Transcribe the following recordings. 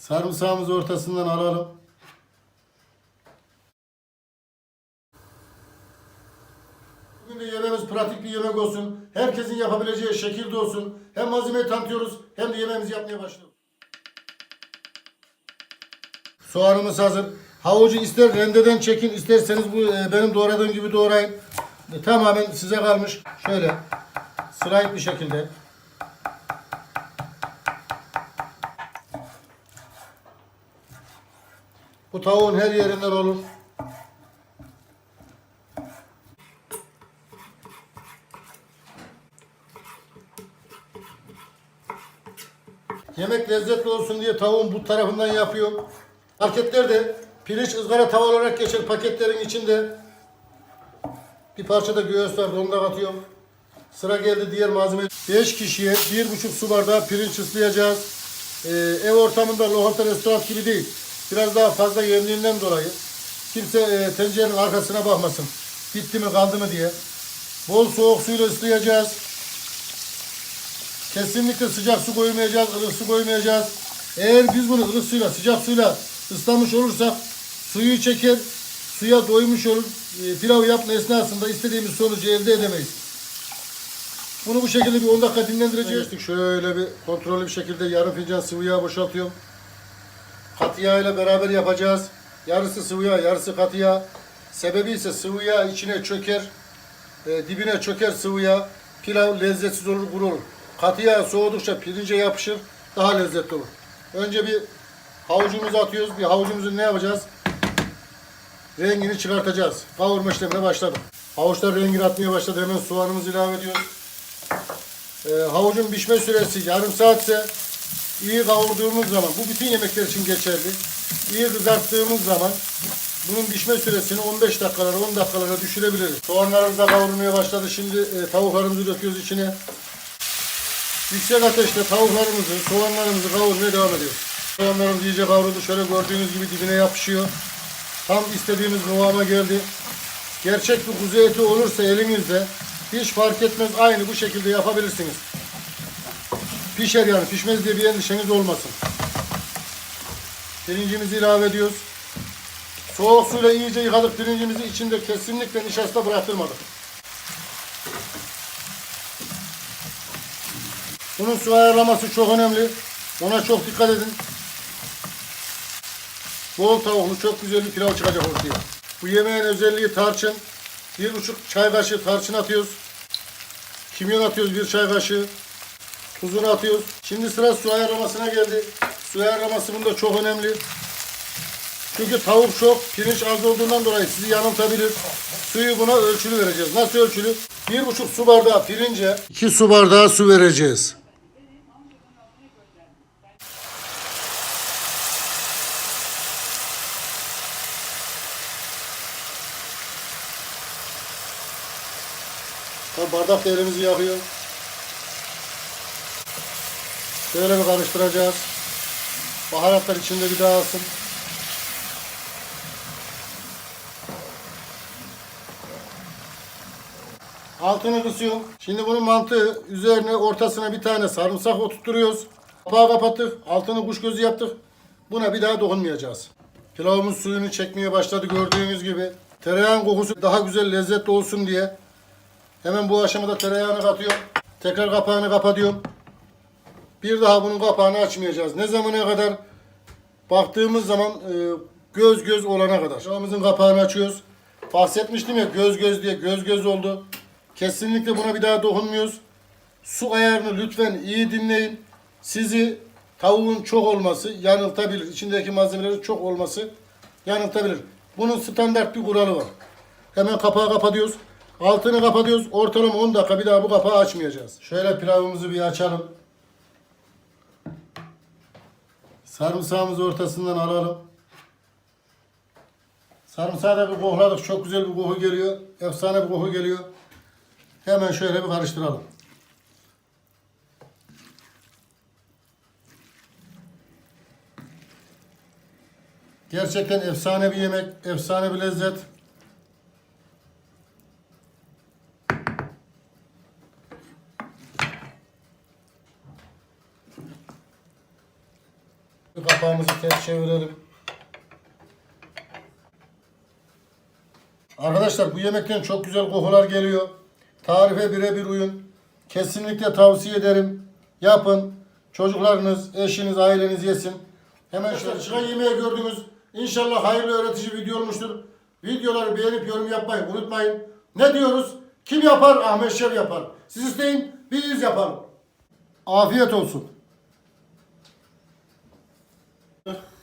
Sarımsağımızı ortasından alalım. Bugün de yemeğimiz pratik bir yemek olsun. Herkesin yapabileceği şekilde olsun. Hem malzemeyi tanıtıyoruz hem de yemeğimizi yapmaya başlıyoruz. Soğanımız hazır. Havucu ister rendeden çekin, isterseniz bu e, benim doğradığım gibi doğrayın. E, tamamen size kalmış. Şöyle sırayıp bir şekilde. Bu tavuğun her yerinden olur. Yemek lezzetli olsun diye tavuğun bu tarafından yapıyorum. Marketlerde pirinç ızgara tava olarak geçer paketlerin içinde. Bir parça da göğüs var onu da katıyorum. Sıra geldi diğer malzeme. 5 kişiye 1,5 su bardağı pirinç ıslayacağız. Ee, ev ortamında lokanta restoran gibi değil. Biraz daha fazla yendiğinden dolayı kimse e, tencerenin arkasına bakmasın. Bitti mi kaldı mı diye. Bol soğuk suyla ıslayacağız. Kesinlikle sıcak su koymayacağız, ılık su koymayacağız. Eğer biz bunu ılık suyla, sıcak suyla ıslamış olursak suyu çeker, suya doymuş olur. E, pilav yapma esnasında istediğimiz sonucu elde edemeyiz. Bunu bu şekilde bir 10 dakika dinlendireceğiz. Şöyle bir kontrollü bir şekilde yarım fincan sıvı yağ boşaltıyorum. Katı yağ ile beraber yapacağız. Yarısı sıvı yağ, yarısı katı yağ. Sebebi ise sıvı yağ içine çöker, e, dibine çöker sıvı yağ. Pilav lezzetsiz olur, kuru olur. Katı yağ soğudukça pirince yapışır, daha lezzetli olur. Önce bir havucumuzu atıyoruz. Bir havucumuzu ne yapacağız? Rengini çıkartacağız. Kavurma işlemine başladık. Havuçlar rengini atmaya başladı. Hemen soğanımızı ilave ediyoruz. E, havucun pişme süresi yarım saatse iyi kavurduğumuz zaman, bu bütün yemekler için geçerli. İyi kızarttığımız zaman bunun pişme süresini 15 dakikalara, 10 dakikalara düşürebiliriz. Soğanlarımız da kavrulmaya başladı. Şimdi e, tavuklarımızı döküyoruz içine. Yüksek ateşte tavuklarımızı, soğanlarımızı kavurmaya devam ediyoruz. Soğanlarımız iyice kavruldu. Şöyle gördüğünüz gibi dibine yapışıyor. Tam istediğimiz kıvama geldi. Gerçek bir kuzu eti olursa elinizde hiç fark etmez aynı bu şekilde yapabilirsiniz. Pişer yani pişmez diye bir endişeniz olmasın. Pirincimizi ilave ediyoruz. Soğuk suyla iyice yıkadık pirincimizi içinde kesinlikle nişasta bıraktırmadık. Bunun su ayarlaması çok önemli. Ona çok dikkat edin. Bol tavuklu çok güzel bir pilav çıkacak ortaya. Bu yemeğin özelliği tarçın. Bir buçuk çay kaşığı tarçın atıyoruz. Kimyon atıyoruz bir çay kaşığı. Tuzunu atıyoruz. Şimdi sıra su ayarlamasına geldi. Su ayarlaması bunda çok önemli. Çünkü tavuk çok, pirinç az olduğundan dolayı sizi yanıltabilir. Suyu buna ölçülü vereceğiz. Nasıl ölçülü? Bir buçuk su bardağı pirince iki su bardağı su vereceğiz. Tam bardak da elimizi yakıyor. Şöyle bir karıştıracağız. Baharatlar içinde bir daha alsın. Altını kısıyorum. Şimdi bunun mantığı üzerine ortasına bir tane sarımsak oturtuyoruz. Kapağı kapattık. Altını kuş gözü yaptık. Buna bir daha dokunmayacağız. Pilavımız suyunu çekmeye başladı gördüğünüz gibi. Tereyağın kokusu daha güzel lezzetli olsun diye Hemen bu aşamada tereyağını katıyorum. Tekrar kapağını kapatıyorum. Bir daha bunun kapağını açmayacağız. Ne zamana kadar? Baktığımız zaman e, göz göz olana kadar. Şamımızın kapağını açıyoruz. Bahsetmiştim ya göz göz diye göz göz oldu. Kesinlikle buna bir daha dokunmuyoruz. Su ayarını lütfen iyi dinleyin. Sizi tavuğun çok olması yanıltabilir. İçindeki malzemelerin çok olması yanıltabilir. Bunun standart bir kuralı var. Hemen kapağı kapatıyoruz. Altını kapatıyoruz. Ortalama 10 dakika bir daha bu kapağı açmayacağız. Şöyle pilavımızı bir açalım. Sarımsağımızı ortasından alalım. Sarımsağı da bir kokladık. Çok güzel bir koku geliyor. Efsane bir koku geliyor. Hemen şöyle bir karıştıralım. Gerçekten efsane bir yemek, efsane bir lezzet. Çevirelim. Arkadaşlar bu yemekten çok güzel kokular geliyor. Tarife birebir uyun. Kesinlikle tavsiye ederim. Yapın. Çocuklarınız, eşiniz, aileniz yesin. Hemen şöyle çıkan yemeği gördünüz. İnşallah hayırlı öğretici video olmuştur. Videoları beğenip yorum yapmayı unutmayın. Ne diyoruz? Kim yapar? Ahmet Şef yapar. Siz isteyin, biz yapalım. Afiyet olsun.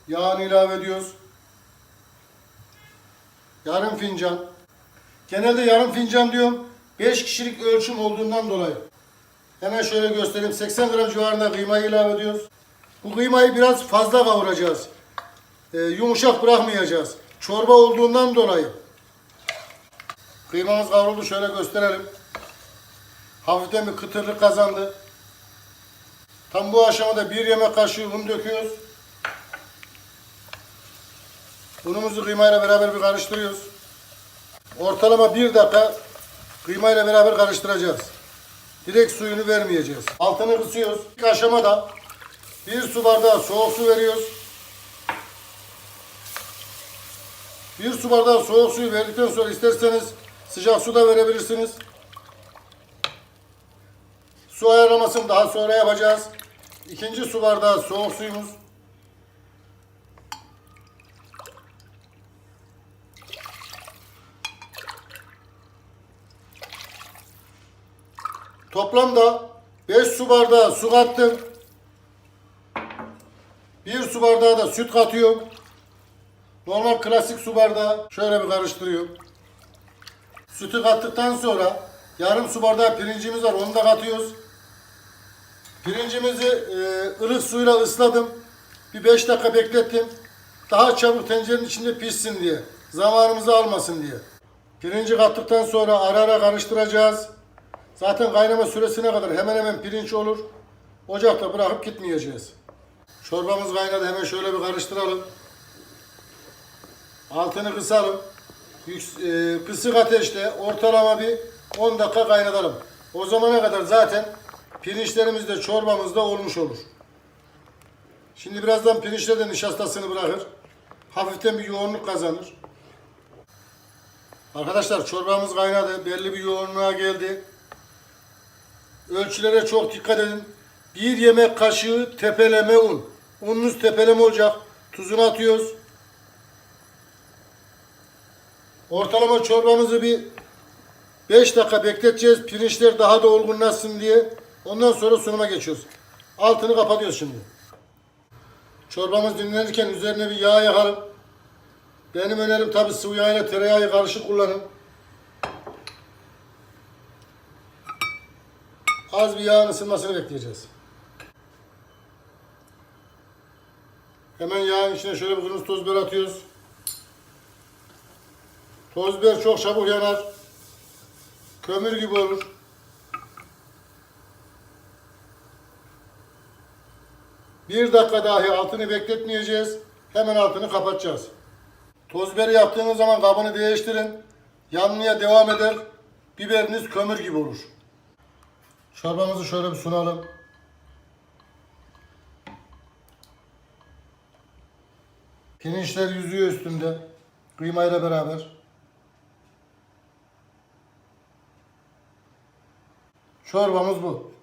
Yağını ilave ediyoruz. Yarım fincan. Genelde yarım fincan diyorum. 5 kişilik ölçüm olduğundan dolayı. Hemen şöyle göstereyim. 80 gram civarında kıymayı ilave ediyoruz. Bu kıymayı biraz fazla kavuracağız. Ee, yumuşak bırakmayacağız. Çorba olduğundan dolayı. Kıymamız kavruldu. Şöyle gösterelim. Hafiften bir kıtırlık kazandı. Tam bu aşamada bir yemek kaşığı un döküyoruz. Unumuzu kıymayla beraber bir karıştırıyoruz. Ortalama bir dakika kıymayla beraber karıştıracağız. Direkt suyunu vermeyeceğiz. Altını kısıyoruz. İlk aşamada bir su bardağı soğuk su veriyoruz. Bir su bardağı soğuk suyu verdikten sonra isterseniz sıcak su da verebilirsiniz. Su ayarlamasını daha sonra yapacağız. İkinci su bardağı soğuk suyumuz. Toplamda 5 su bardağı su kattım. 1 su bardağı da süt katıyorum. Normal klasik su bardağı şöyle bir karıştırıyorum. Sütü kattıktan sonra yarım su bardağı pirincimiz var onu da katıyoruz. Pirincimizi e, ılık suyla ısladım. Bir 5 dakika beklettim. Daha çabuk tencerenin içinde pişsin diye. Zamanımızı almasın diye. Pirinci kattıktan sonra ara ara karıştıracağız. Zaten kaynama süresine kadar hemen hemen pirinç olur. Ocakta bırakıp gitmeyeceğiz. Çorbamız kaynadı. Hemen şöyle bir karıştıralım. Altını kısalım. E, kısık ateşte ortalama bir 10 dakika kaynatalım. O zamana kadar zaten pirinçlerimiz de çorbamız da olmuş olur. Şimdi birazdan pirinçler de nişastasını bırakır. Hafiften bir yoğunluk kazanır. Arkadaşlar çorbamız kaynadı. Belli bir yoğunluğa geldi. Ölçülere çok dikkat edin. Bir yemek kaşığı tepeleme un. Ununuz tepeleme olacak. Tuzunu atıyoruz. Ortalama çorbamızı bir 5 dakika bekleteceğiz. Pirinçler daha da olgunlaşsın diye. Ondan sonra sunuma geçiyoruz. Altını kapatıyoruz şimdi. Çorbamız dinlenirken üzerine bir yağ yakalım. Benim önerim tabi sıvı yağ ile tereyağı karışık kullanın. Az bir yağın ısınmasını bekleyeceğiz. Hemen yağın içine şöyle bir kırmızı toz biber atıyoruz. Toz biber çok çabuk yanar. Kömür gibi olur. Bir dakika dahi altını bekletmeyeceğiz. Hemen altını kapatacağız. Toz biberi yaptığınız zaman kabını değiştirin. Yanmaya devam eder. Biberiniz kömür gibi olur. Çorbamızı şöyle bir sunalım. Pirinçler yüzüyor üstünde. Kıymayla beraber. Çorbamız bu.